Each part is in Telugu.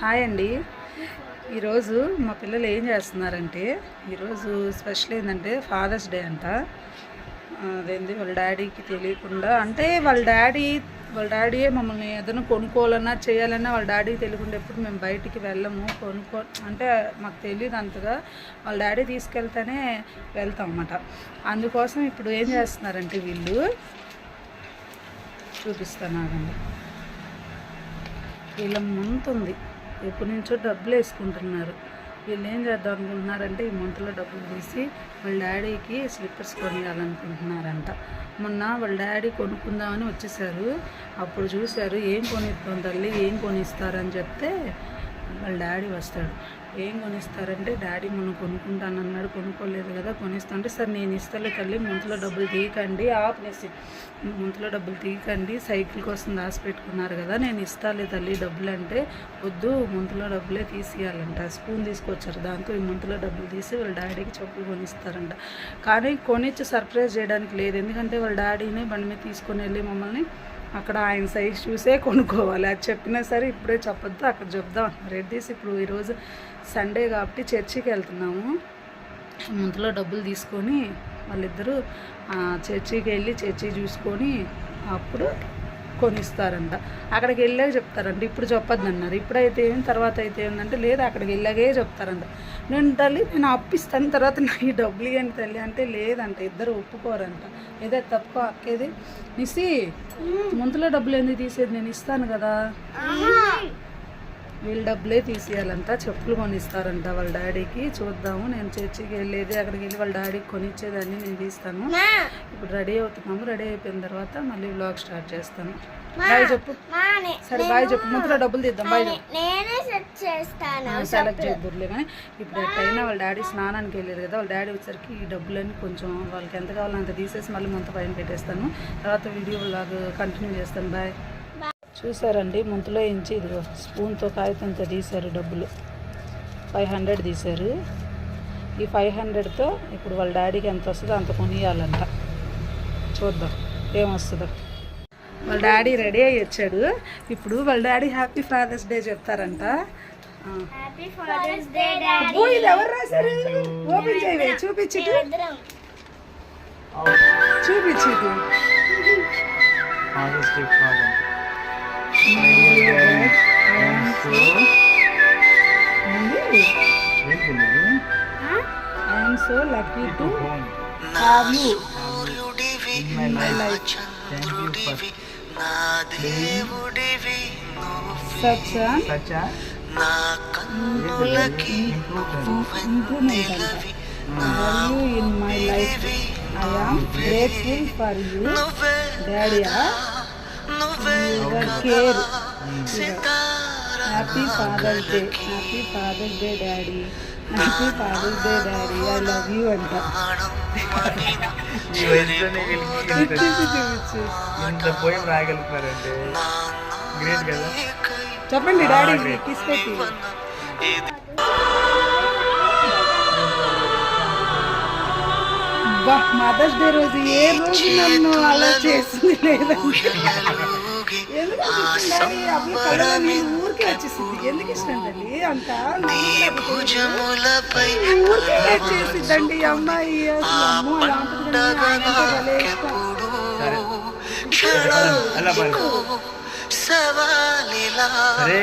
హాయ్ అండి ఈరోజు మా పిల్లలు ఏం చేస్తున్నారంటే ఈరోజు స్పెషల్ ఏంటంటే ఫాదర్స్ డే అంట అదేంటి వాళ్ళ డాడీకి తెలియకుండా అంటే వాళ్ళ డాడీ వాళ్ళ డాడీయే మమ్మల్ని ఏదైనా కొనుక్కోవాలన్నా చేయాలన్నా వాళ్ళ డాడీకి తెలియకుండా ఎప్పుడు మేము బయటికి వెళ్ళము కొనుక్కో అంటే మాకు తెలియదు అంతగా వాళ్ళ డాడీ తీసుకెళ్తేనే వెళ్తాం అన్నమాట అందుకోసం ఇప్పుడు ఏం చేస్తున్నారంటే వీళ్ళు చూపిస్తాను ఆగండి వీళ్ళ ఉంది ఎప్పటి నుంచో డబ్బులు వేసుకుంటున్నారు వీళ్ళు ఏం చేద్దాం అనుకుంటున్నారంటే ఈ మంత్లో డబ్బులు తీసి వాళ్ళ డాడీకి స్లిప్పర్స్ కొనియాలనుకుంటున్నారంట మొన్న వాళ్ళ డాడీ కొనుక్కుందామని వచ్చేసారు అప్పుడు చూశారు ఏం కొనిద్దాం తల్లి ఏం కొనిస్తారని చెప్తే వాళ్ళ డాడీ వస్తాడు ఏం కొనిస్తారంటే డాడీ మనం కొనుక్కుంటాను అన్నాడు కొనుక్కోలేదు కదా కొనిస్తా అంటే సార్ నేను ఇస్తాను తల్లి ముంతలో డబ్బులు తీయకండి ఆపనేసి ముంతలో డబ్బులు తీయకండి సైకిల్ కోసం పెట్టుకున్నారు కదా నేను ఇస్తాలే తల్లి డబ్బులు అంటే వద్దు ముంతలో డబ్బులే తీసేయాలంట స్పూన్ తీసుకొచ్చారు దాంతో ఈ ముంతలో డబ్బులు తీసి వాళ్ళ డాడీకి చెప్పులు కొనిస్తారంట కానీ కొనిచ్చి సర్ప్రైజ్ చేయడానికి లేదు ఎందుకంటే వాళ్ళ డాడీనే బండి మీద తీసుకొని వెళ్ళి మమ్మల్ని అక్కడ ఆయన సైజ్ చూసే కొనుక్కోవాలి అది చెప్పినా సరే ఇప్పుడే చెప్పొద్దు అక్కడ చెప్దాం రెడ్ తీసి ఇప్పుడు ఈరోజు సండే కాబట్టి చర్చికి వెళ్తున్నాము ముందులో డబ్బులు తీసుకొని వాళ్ళిద్దరూ చర్చికి వెళ్ళి చర్చి చూసుకొని అప్పుడు కొనిస్తారంట అక్కడికి వెళ్ళాక చెప్తారంట ఇప్పుడు చెప్పొద్దు అన్నారు ఇప్పుడైతే ఏం తర్వాత అయితే ఏంటంటే లేదు అక్కడికి వెళ్ళాకే చెప్తారంట నేను తల్లి నేను అప్పిస్తాను తర్వాత నాకు ఈ డబ్బులు ఇవ్వండి తల్లి అంటే లేదంట ఇద్దరు ఒప్పుకోరంట ఏదో తప్పుకో అక్కేది నిసి ముందులో డబ్బులు ఎందుకు తీసేది నేను ఇస్తాను కదా వీళ్ళు డబ్బులే తీసేయాలంట చెప్పులు కొనిస్తారంట వాళ్ళ డాడీకి చూద్దాము నేను చర్చికి వెళ్ళేది అక్కడికి వెళ్ళి వాళ్ళ డాడీకి కొనిచ్చేదాన్ని నేను తీస్తాను ఇప్పుడు రెడీ అవుతున్నాము రెడీ అయిపోయిన తర్వాత మళ్ళీ బ్లాగ్ స్టార్ట్ చేస్తాను బాయ్ చెప్పు సరే బాయ్ చెప్పు ముందు డబ్బులు తీద్దాం బాయ్ చెప్పు సెలెక్ట్ చేద్దురులే కానీ ఇప్పుడు ఎక్కడైనా వాళ్ళ డాడీ స్నానానికి వెళ్ళారు కదా వాళ్ళ డాడీ వచ్చేసరికి ఈ డబ్బులన్నీ కొంచెం వాళ్ళకి ఎంత కావాలో అంత తీసేసి మళ్ళీ ముంత పైన పెట్టేస్తాను తర్వాత వీడియో బ్లాగ్ కంటిన్యూ చేస్తాను బాయ్ చూసారండి ముంతలో ఇంచి ఇదిగో స్పూన్తో కాగితంతో తీశారు డబ్బులు ఫైవ్ హండ్రెడ్ తీశారు ఈ ఫైవ్ హండ్రెడ్తో ఇప్పుడు వాళ్ళ డాడీకి ఎంత వస్తుందో అంత కొనియాలంట చూద్దాం ఏమొస్తుందో వాళ్ళ డాడీ రెడీ అయ్యి వచ్చాడు ఇప్పుడు వాళ్ళ డాడీ హ్యాపీ ఫాదర్స్ డే చెప్తారంట చూపించి చూపించి I am so lucky to have you in my life. Thank you for such a improvement. Value in my life. I am grateful for you, Daddy. Ah. Care happy father's day happy father's day daddy happy father's day daddy I love you అంట చెప్పండి డాడీ కిస్ పెట్టి అబ్బా మదర్స్ డే రోజు ఏ రోజు నన్ను అలా చేసింది లేదా ఊరికే వచ్చేసింది ఎందుకు ఇష్టం అండి అంత ఊరికే చేసిద్దండి అమ్మాయి అసలు అలాంటిది సరే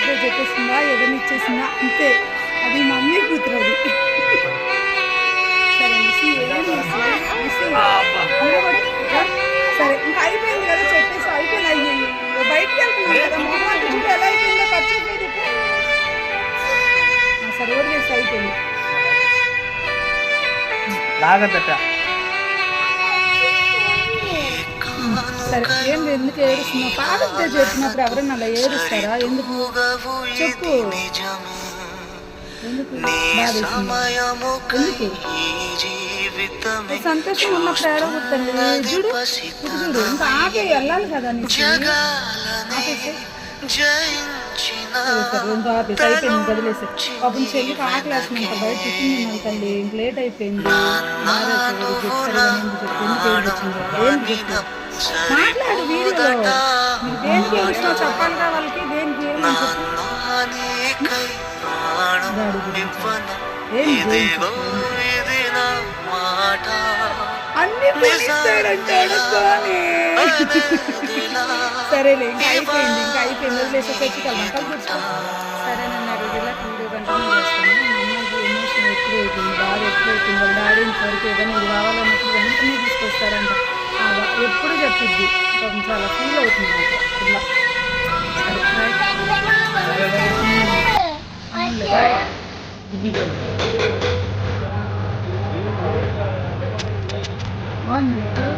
బర్త్డే చెప్పేస్తుందా ఏదైనా ఇచ్చేసిందా అంతే అది మమ్మీ కూతురు అది సరే ఇంకా అయిపోయింది కదా చెప్పేసి అయిపోయింది అయ్యింది బయటకి వెళ్తున్నాను కదా మొహమాట ఎలా అయిపోయిందో ఖర్చు అయిపోయింది సరే ఓడిగేసి అయిపోయింది బాగా లాగదట ఏం ఎందుకు ఏడుస్తున్నావు పాడద్దే చెప్పినప్పుడు ఎవరన్నా అలా ఏడుస్తారా ఎందుకు చెప్పు ఎందుకు ఎందుకు సంతోషం ఉన్నప్పుడు ఏడగొట్టండి చూడు చూడు ఇంకా ఆగే వెళ్ళాలి కదా పాపం చెల్లి ఆకలేస్తుంది బయట టిఫిన్ తల్లి ఇంక లేట్ అయిపోయింది చెప్పింది ఏం చెప్పింది మాట్లాడు వీడితో దేనికి ఏడుస్తావు చెప్పాలి కదా వాళ్ళకి దేనికి అన్ని సరేలే ఇంకా అయిపోయింది ఇంకా అయిపోయింది వదిలేసి సరేనన్నారు వీళ్ళకి వీడియో కంటిన్యూ చేస్తాను ఏదైనా ఇది వెంటనే తీసుకొస్తారంట ఎప్పుడు చెప్పింది పాపం చాలా ఫీల్ అవుతుంది పిల్ల వన్ టూ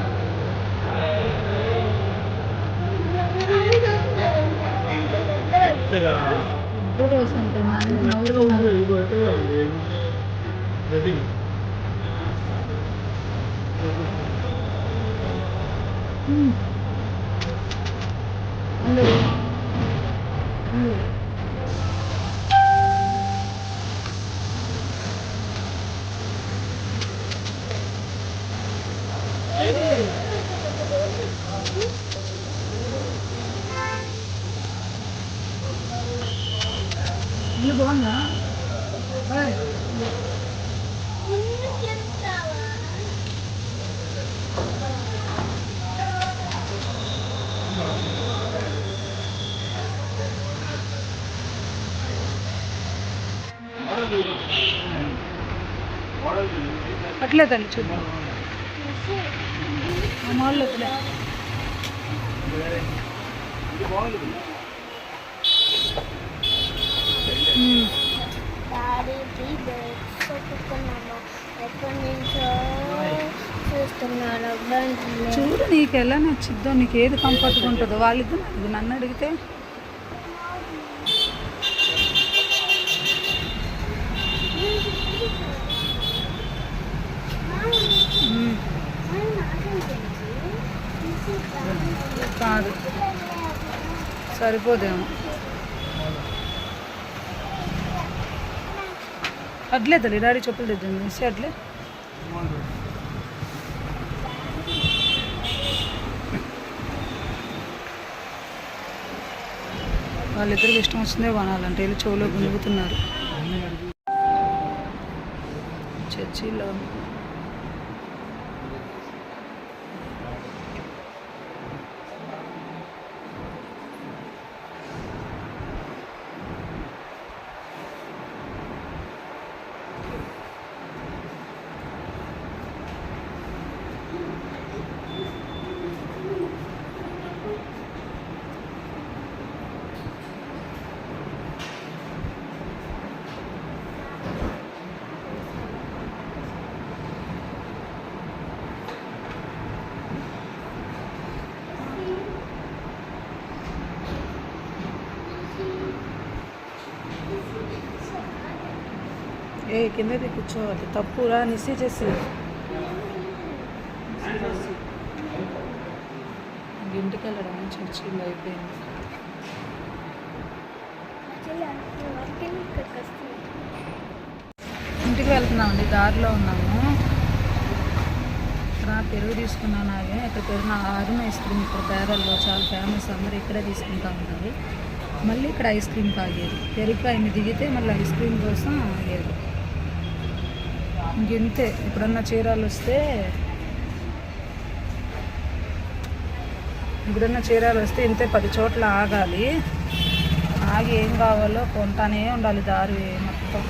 ఇద్దరు వస్తుంటే నవ్వుగా ఉంది 음. 안 돼. 음. 이게 뭐하냐? 에이. 너무 귀엽다. అట్లే తల్లి చూద్దాం చూడు నీకు ఎలా నచ్చిద్దో నీకు ఏది కంఫర్ట్గా ఉంటుందో వాళ్ళిద్దరు నన్ను అడిగితే కాదు సరిపోదేమో అట్లే తల్లి డాడీ చెప్పులు తెద్దాం మిస్ అట్లే వాళ్ళిద్దరికి ఇష్టం వచ్చిందే కొనాలంటే వీళ్ళు చెవులో గుణుగుతున్నారు చర్చిలో కిందది కూర్చోవాలి తప్పురా నిసి చేసి ఇంటికి వెళ్ళడం చర్చి అయిపోయింది ఇంటికి వెళ్తున్నామండి దారిలో ఉన్నాము ఇక్కడ పెరుగు తీసుకున్నాను అవి ఇక్కడ పెరుగు అరుణ ఐస్ క్రీమ్ ఇక్కడ పేదల్లో చాలా ఫేమస్ అందరూ ఇక్కడే తీసుకుంటా ఉంటారు మళ్ళీ ఇక్కడ ఐస్ క్రీమ్ తాగేది పెరుగు పైన దిగితే మళ్ళీ ఐస్ క్రీమ్ కోసం ఆగేది ఇంకెంతే ఇప్పుడున్న చీరాలు వస్తే ఇప్పుడున్న చీరాలు వస్తే ఇంతే పది చోట్ల ఆగాలి ఆగి ఏం కావాలో కొంటానే ఉండాలి దారి మొత్తం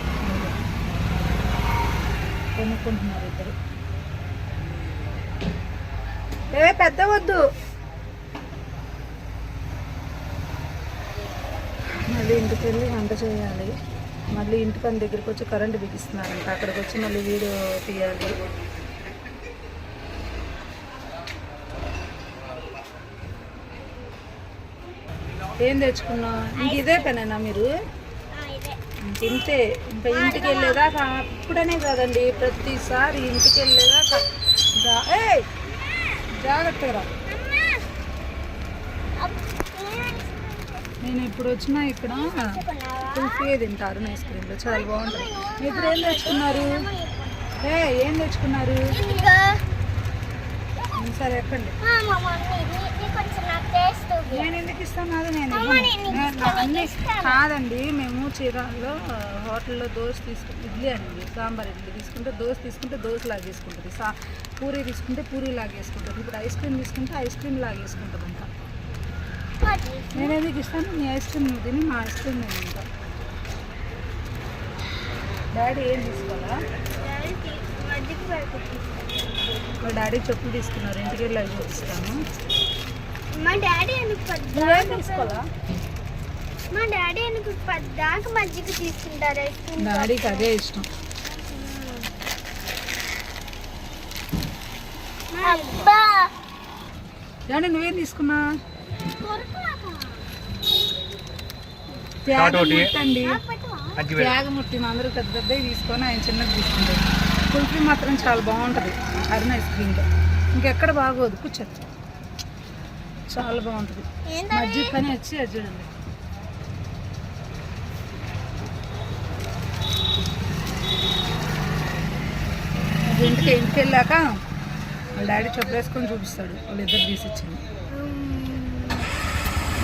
కొనుక్కుంటున్నారు ఇద్దరు ఏ పెద్ద వద్దు మళ్ళీ ఇంటికి వెళ్ళి వంట చేయాలి మళ్ళీ ఇంటి పని దగ్గరికి వచ్చి కరెంటు బిగిస్తున్నారంట అక్కడికి వచ్చి మళ్ళీ వీడియో తీయాలి ఏం తెచ్చుకున్నావు ఇంక ఇదే పనేనా మీరు ఇంతే ఇంకా ఇంటికి వెళ్ళేదా అప్పుడనే కాదండి ప్రతిసారి ఇంటికి వెళ్ళేదా జాగ్రత్తగా నేను ఇప్పుడు వచ్చిన ఇక్కడ కుల్ఫీ తింటారు ఐస్ క్రీమ్లో చాలా బాగుంటుంది ఇప్పుడు ఏం తెచ్చుకున్నారు ఏ ఏం తెచ్చుకున్నారు సరే ఎక్కండి నేను ఎందుకు ఇస్తాను నేను అన్నీ కాదండి మేము చీరాల్లో హోటల్లో దోశ తీసుకుంటే ఇడ్లీ అండి సాంబార్ ఇడ్లీ తీసుకుంటే దోశ తీసుకుంటే దోశ లాగేసుకుంటుంది సా పూరి తీసుకుంటే పూరి లాగేసుకుంటుంది ఇప్పుడు ఐస్ క్రీమ్ తీసుకుంటే ఐస్ క్రీమ్ లాగేసుకుంటుంది అంట నేనేది ఇస్తాను నీ ఐస్ క్రీమ్ తిని మా ఐస్ క్రీమ్ నేను డాడీ ఏం తీసుకోవాలా మా డాడీ చెప్పులు తీసుకున్నారు ఇంటికి వెళ్ళి అవి చూపిస్తాను మా డాడీ నువ్వేం తీసుకోవాలా మా డాడీ ఎందుకు పద్దాక మజ్జిగ తీసుకుంటారు డాడీకి అదే ఇష్టం డాడీ నువ్వేం తీసుకున్నా త్యాగమూర్తి అందరూ పెద్ద పెద్దవి తీసుకొని ఆయన చిన్నది తీసుకుంటారు కుల్ఫీ మాత్రం చాలా బాగుంటుంది అరుణ ఐస్ క్రీమ్లో ఇంకెక్కడ బాగోదు కూర్చోచ్చు చాలా బాగుంటుంది మజ్జి పని వచ్చి అది చూడండి ఇంటికి ఇంటికి వెళ్ళాక వాళ్ళ డాడీ చెప్పేసుకొని చూపిస్తాడు వాళ్ళిద్దరు తీసిచ్చింది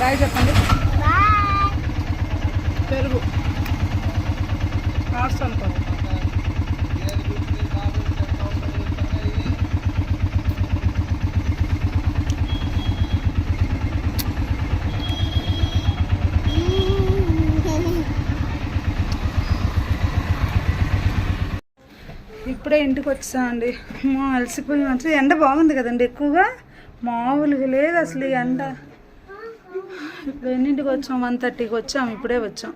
బాయ్ చెప్పండి పెరుగు కార్స్ ఇప్పుడే ఇంటికి వచ్చా అండి మా అలసిపోయి వచ్చి ఎండ బాగుంది కదండి ఎక్కువగా మామూలుగా లేదు అసలు ఈ ఎండ ఇప్పుడు ఎన్నింటికి వచ్చాం వన్ థర్టీకి వచ్చాం ఇప్పుడే వచ్చాం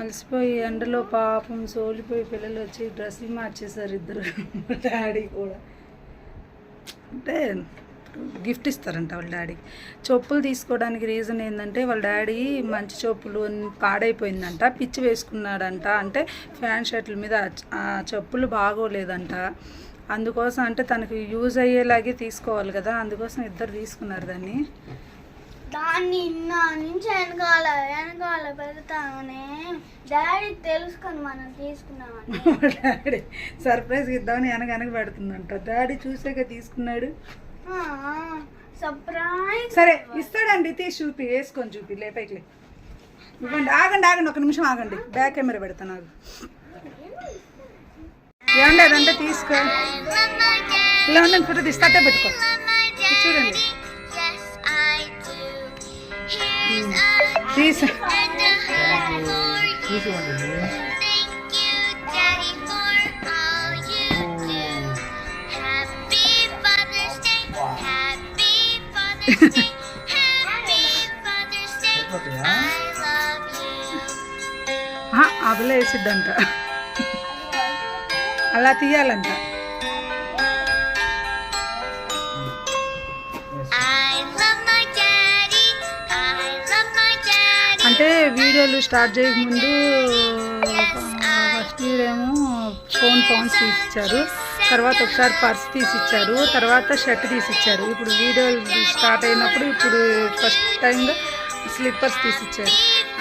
అలసిపోయి ఎండలో పాపం సోలిపోయి పిల్లలు వచ్చి డ్రెస్సింగ్ మార్చేశారు ఇద్దరు డాడీ కూడా అంటే గిఫ్ట్ ఇస్తారంట వాళ్ళ డాడీకి చెప్పులు తీసుకోవడానికి రీజన్ ఏంటంటే వాళ్ళ డాడీ మంచి చెప్పులు పాడైపోయిందంట పిచ్చి వేసుకున్నాడంట అంటే ఫ్యాన్ షర్ట్ల మీద ఆ చెప్పులు బాగోలేదంట అందుకోసం అంటే తనకు యూజ్ అయ్యేలాగే తీసుకోవాలి కదా అందుకోసం ఇద్దరు తీసుకున్నారు దాన్ని దాన్ని నా నుంచి వెనకాల వెనకాల పెడతానే డాడీ తెలుసుకొని మనం తీసుకున్నామని డాడీ సర్ప్రైజ్ ఇద్దామని వెనక వెనక పెడుతుందంట డాడీ చూసాక తీసుకున్నాడు సర్ప్రైజ్ సరే ఇస్తాడండి తీసి చూపి వేసుకొని చూపి లేపైకి ఇవ్వండి ఆగండి ఆగండి ఒక నిమిషం ఆగండి బ్యాక్ కెమెరా పెడతాను ఆగు ఏమండి అదంతా తీసుకో ఇలా ఉండండి ఫోటో తీస్తాటే పెట్టుకో చూడండి ఇది చూడండి తీసి తీసి ఉంటుంది సరిపోతాయా అబలే వేసిద్దంట అలా తీయాలంట అంటే వీడియోలు స్టార్ట్ ముందు ఫస్ట్ ఇయర్ ఏమో ఫోన్ ఫోన్స్ తీసిచ్చారు తర్వాత ఒకసారి పర్స్ తీసిచ్చారు తర్వాత షర్ట్ తీసిచ్చారు ఇప్పుడు వీడియోలు స్టార్ట్ అయినప్పుడు ఇప్పుడు ఫస్ట్ టైం స్లిప్పర్స్ తీసిచ్చారు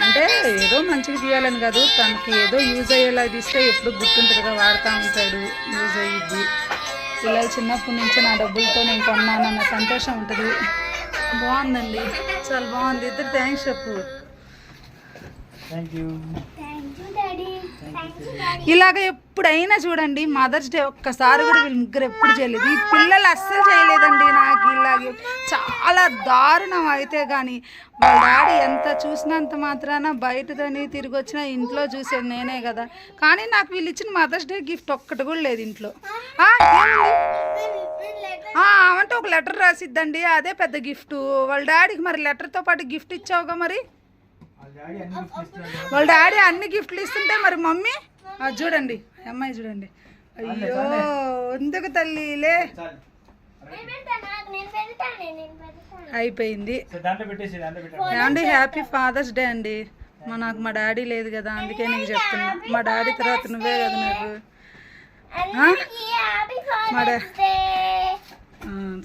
అంటే ఏదో మంచిగా తీయాలని కాదు తనకి ఏదో యూజ్ అయ్యేలా తీస్తే ఎప్పుడు గుర్తుంటుందిగా వాడుతూ ఉంటాడు యూజ్ అయ్యిద్ది పిల్లలు చిన్నప్పటి నుంచి నా డబ్బులతో నేను కొన్నానన్న సంతోషం ఉంటుంది బాగుందండి చాలా బాగుంది ఇద్దరు థ్యాంక్స్ చెప్పు ఇలాగ ఎప్పుడైనా చూడండి మదర్స్ డే ఒక్కసారి కూడా వీళ్ళు ముగ్గురు ఎప్పుడు చేయలేదు ఈ పిల్లలు అస్సలు చేయలేదండి నాకు ఇలాగే చాలా దారుణం అయితే కానీ మా డాడీ ఎంత చూసినంత మాత్రాన బయటతోని తిరిగి వచ్చిన ఇంట్లో చూసేది నేనే కదా కానీ నాకు వీళ్ళు ఇచ్చిన మదర్స్ డే గిఫ్ట్ ఒక్కటి కూడా లేదు ఇంట్లో అవంటే ఒక లెటర్ రాసిద్దండి అదే పెద్ద గిఫ్ట్ వాళ్ళ డాడీకి మరి లెటర్తో పాటు గిఫ్ట్ ఇచ్చావుగా మరి వాళ్ళ డాడీ అన్ని గిఫ్ట్లు ఇస్తుంటే మరి మమ్మీ చూడండి అమ్మాయి చూడండి అయ్యో ఎందుకు తల్లి అయిపోయింది అండి హ్యాపీ ఫాదర్స్ డే అండి మా నాకు మా డాడీ లేదు కదా అందుకే నీకు చెప్తున్నా మా డాడీ తర్వాత నువ్వే కదా నాకు మా డా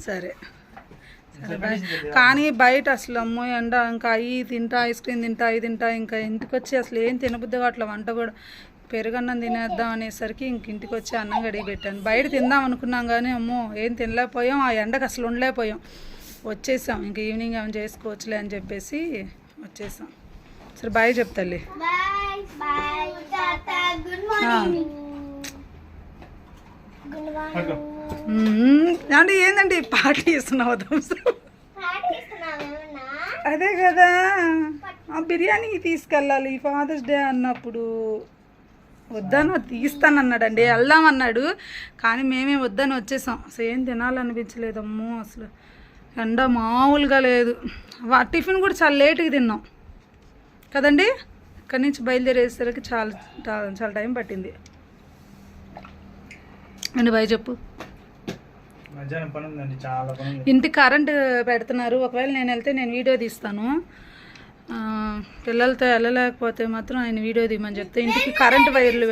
సరే కానీ బయట అసలు అమ్మో ఎండ ఇంకా అవి తింటా ఐస్ క్రీమ్ తింటా అవి తింటా ఇంకా ఇంటికి వచ్చి అసలు ఏం తినబుద్ది అట్లా వంట కూడా పెరుగన్నం తినేద్దాం అనేసరికి ఇంక ఇంటికి వచ్చి అన్నం గడిగి పెట్టాను బయట తిందాం అనుకున్నాం కానీ అమ్మో ఏం తినలేకపోయాం ఆ ఎండకు అసలు ఉండలేకపోయాం వచ్చేసాం ఇంక ఈవినింగ్ ఏమైనా చేసుకోవచ్చులే అని చెప్పేసి వచ్చేసాం సరే బాయ్ చెప్తాలే గుడ్ మార్నింగ్ అంటే ఏందండి పాటలు చేస్తున్నావు థమ్స్అప్ అదే కదా ఆ బిర్యానీకి తీసుకెళ్ళాలి ఫాదర్స్ డే అన్నప్పుడు వద్దాను తీస్తానన్నాడండి వెళ్దామన్నాడు కానీ మేమే వద్దని వచ్చేసాం అసలు ఏం తినాలనిపించలేదమ్మో అసలు ఎండ మామూలుగా లేదు టిఫిన్ కూడా చాలా లేట్గా తిన్నాం కదండి ఇక్కడి నుంచి బయలుదేరేసరికి చాలా చాలా టైం పట్టింది అండి బాయ్ చెప్పు ఇంటికి ఇంటి కరెంట్ పెడుతున్నారు ఒకవేళ నేను వెళ్తే నేను వీడియో తీస్తాను పిల్లలతో వెళ్ళలేకపోతే మాత్రం ఆయన వీడియో తీయమని చెప్తే ఇంటికి కరెంట్ వైర్లు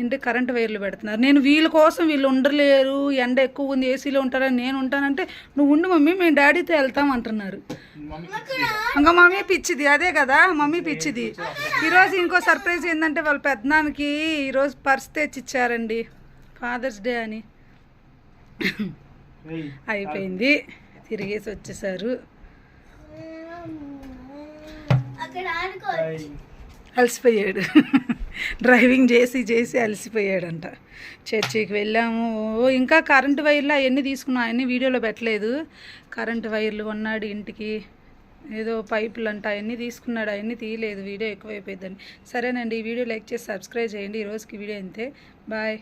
ఇంటికి కరెంట్ వైర్లు పెడుతున్నారు నేను వీళ్ళ కోసం వీళ్ళు ఉండలేరు ఎండ ఎక్కువ ఉంది ఏసీలో ఉంటారని నేను ఉంటానంటే నువ్వు ఉండు మమ్మీ మేము డాడీతో వెళ్తాం అంటున్నారు ఇంకా మమ్మీ పిచ్చిది అదే కదా మమ్మీ పిచ్చిది ఈరోజు ఇంకో సర్ప్రైజ్ ఏంటంటే వాళ్ళ పెద్దనాన్నకి ఈరోజు పర్స్ తెచ్చిచ్చారండి ఫాదర్స్ డే అని అయిపోయింది తిరిగేసి వచ్చేసారు అలసిపోయాడు డ్రైవింగ్ చేసి చేసి అలసిపోయాడంట చర్చికి వెళ్ళాము ఇంకా కరెంటు వైర్లు అవన్నీ తీసుకున్నా అవన్నీ వీడియోలో పెట్టలేదు కరెంటు వైర్లు కొన్నాడు ఇంటికి ఏదో పైపులు అంట అవన్నీ తీసుకున్నాడు అవన్నీ తీయలేదు వీడియో ఎక్కువైపోయిందని సరేనండి ఈ వీడియో లైక్ చేసి సబ్స్క్రైబ్ చేయండి ఈరోజుకి వీడియో అంతే బాయ్